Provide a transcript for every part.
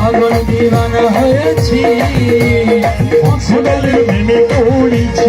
পাগল দিবানা হয়েছি মকসুদালের প্রেমে পড়েছি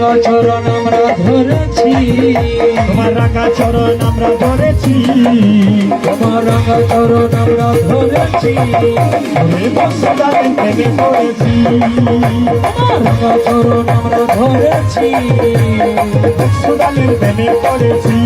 রঙা চরণ আমরা ধরেছি। তোমার রাখা চরণ আমরা ধরেছি। তোমার রঙা চরণ আমরা ধরেছি। প্রেমে পড়েছি। রঙা চরণ আমরা ধরেছি। মকসুদালের প্রেমে পড়েছি।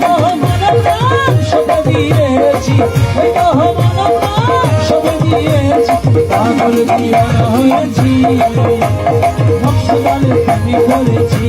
মহামানব নাম সব দিয়েছি মহামানব নাম পাগল দিয়ানা হয়েছি মকসুদাল করেছি।